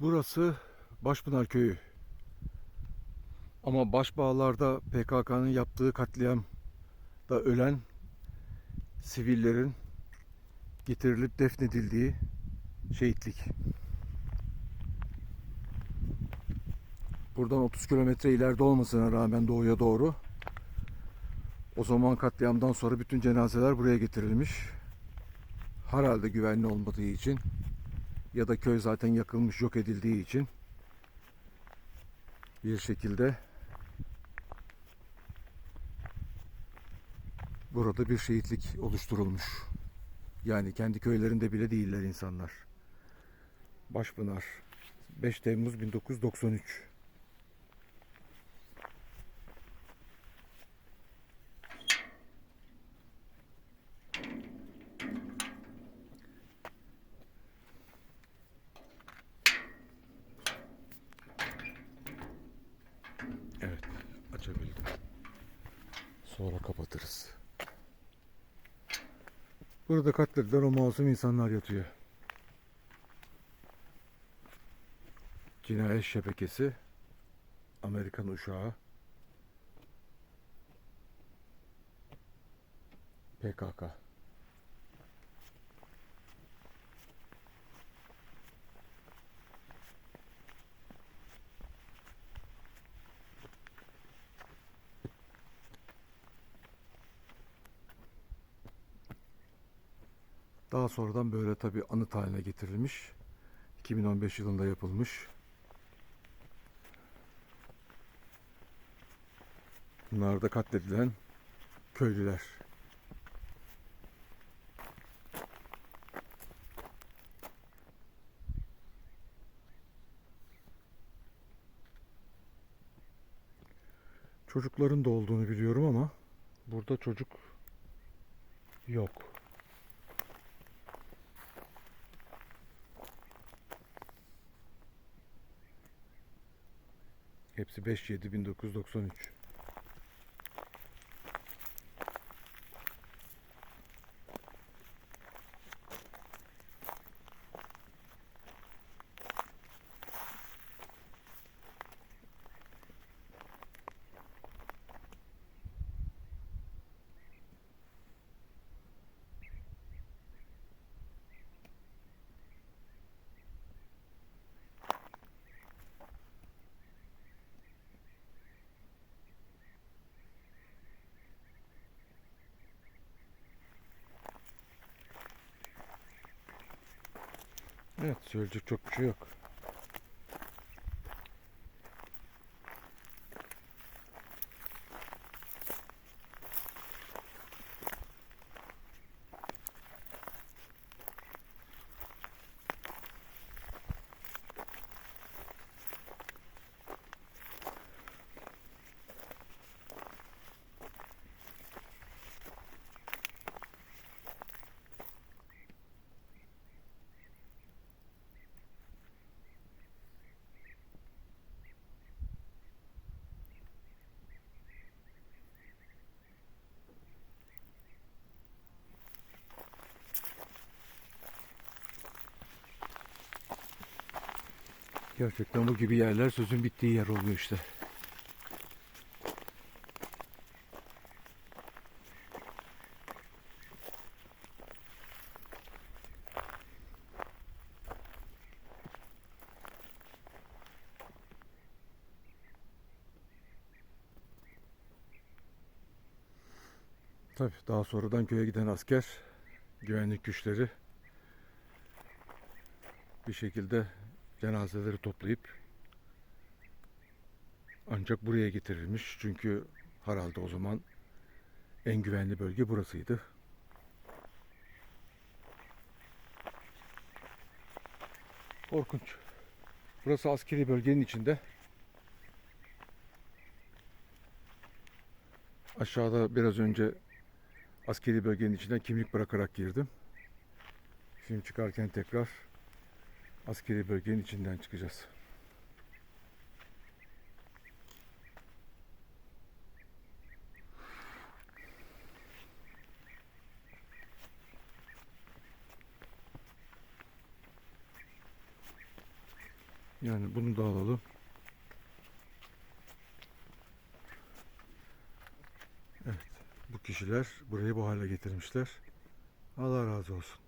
Burası Başpınar Köyü. Ama Başbağlar'da PKK'nın yaptığı katliamda ölen sivillerin getirilip defnedildiği şehitlik. Buradan 30 kilometre ileride olmasına rağmen doğuya doğru o zaman katliamdan sonra bütün cenazeler buraya getirilmiş. Herhalde güvenli olmadığı için ya da köy zaten yakılmış, yok edildiği için bir şekilde burada bir şehitlik oluşturulmuş. Yani kendi köylerinde bile değiller insanlar. Başpınar 5 Temmuz 1993 Evet, açabildim. Sonra kapatırız. Burada katledilen o masum insanlar yatıyor. Cinayet şebekesi, Amerikan uşağı, PKK. Daha sonradan böyle tabi anıt haline getirilmiş. 2015 yılında yapılmış. Bunlar da katledilen köylüler. Çocukların da olduğunu biliyorum ama burada çocuk yok. 5-7-1993. Evet söyleyecek çok bir şey yok. Gerçekten bu gibi yerler sözün bittiği yer oluyor işte. Tabii daha sonradan köye giden asker, güvenlik güçleri bir şekilde cenazeleri toplayıp ancak buraya getirilmiş. Çünkü herhalde o zaman en güvenli bölge burasıydı. Korkunç. Burası askeri bölgenin içinde. Aşağıda biraz önce askeri bölgenin içinden kimlik bırakarak girdim. Şimdi çıkarken tekrar askeri bölgenin içinden çıkacağız. Yani bunu da alalım. Evet. Bu kişiler burayı bu hale getirmişler. Allah razı olsun.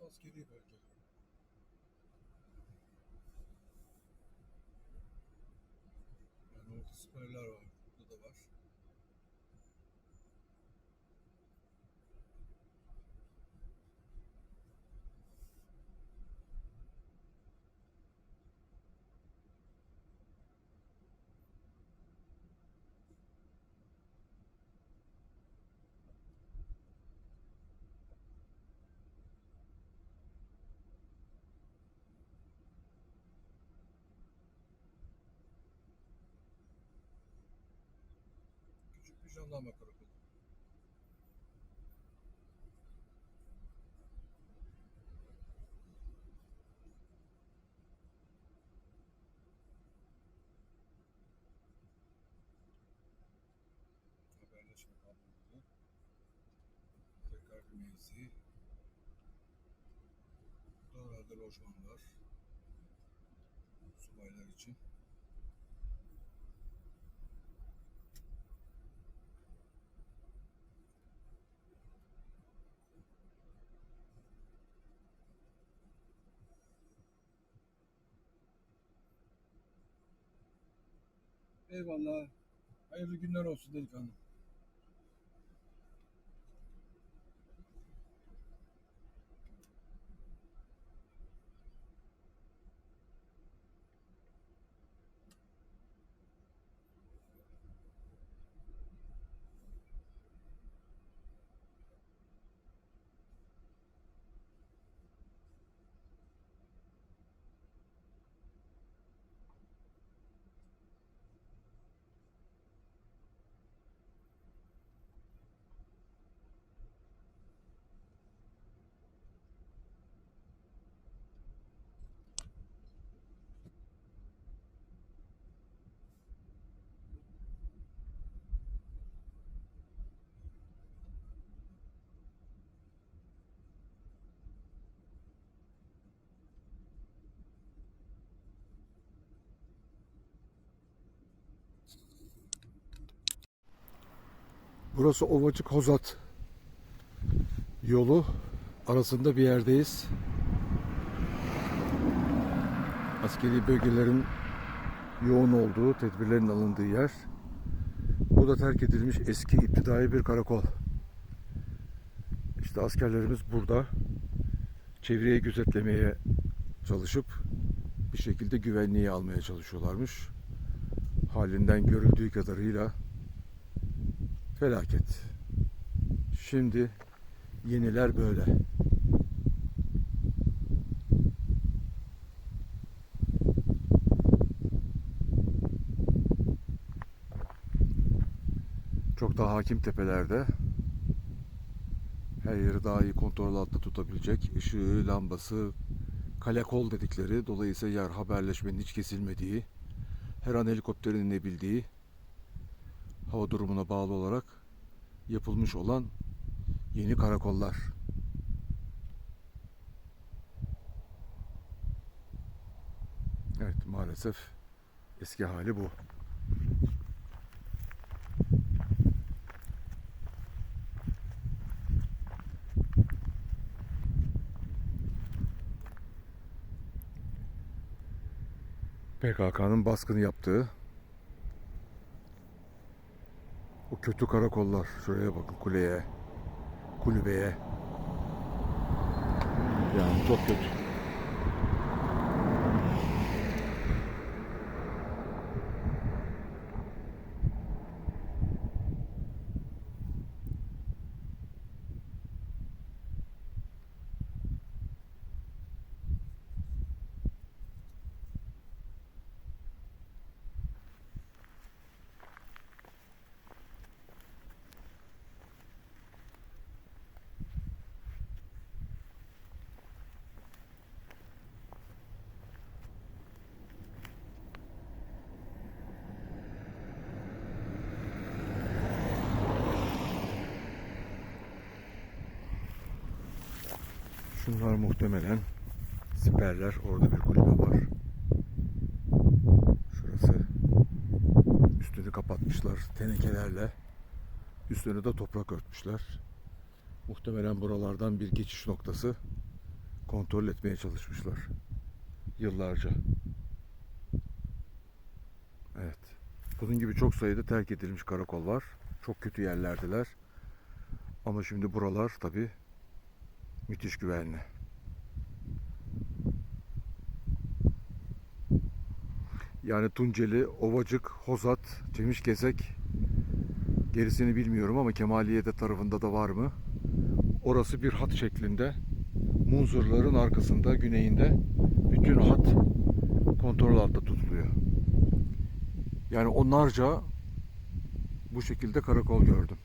Burası askeri bölge. Yani orada siperler var. Burada da var. Jandarma karakolu. Haberleşme kampı. Tekrar bir mevzi. Burada herhalde lojman var. Subaylar için. Eyvallah. Hayırlı günler olsun delikanlı. Burası Ovacık Hozat yolu arasında bir yerdeyiz. Askeri bölgelerin yoğun olduğu, tedbirlerin alındığı yer. Bu da terk edilmiş eski iptidai bir karakol. İşte askerlerimiz burada çevreyi gözetlemeye çalışıp bir şekilde güvenliği almaya çalışıyorlarmış. Halinden görüldüğü kadarıyla felaket. Şimdi yeniler böyle. Çok daha hakim tepelerde her yeri daha iyi kontrol altında tutabilecek ışığı, lambası, kale kol dedikleri dolayısıyla yer haberleşmenin hiç kesilmediği her an helikopterin inebildiği hava durumuna bağlı olarak yapılmış olan yeni karakollar. Evet maalesef eski hali bu. PKK'nın baskını yaptığı o kötü karakollar. Şuraya bakın kuleye, kulübeye. Yani çok kötü. Şunlar muhtemelen siperler. Orada bir kulübe var. Şurası. Üstünü kapatmışlar tenekelerle. Üstünü de toprak örtmüşler. Muhtemelen buralardan bir geçiş noktası kontrol etmeye çalışmışlar. Yıllarca. Evet. Bunun gibi çok sayıda terk edilmiş karakol var. Çok kötü yerlerdiler. Ama şimdi buralar tabi müthiş güvenli. Yani Tunceli, Ovacık, Hozat, Cemişgezek gerisini bilmiyorum ama Kemaliyede tarafında da var mı? Orası bir hat şeklinde. Munzurların arkasında, güneyinde bütün hat kontrol altında tutuluyor. Yani onlarca bu şekilde karakol gördüm.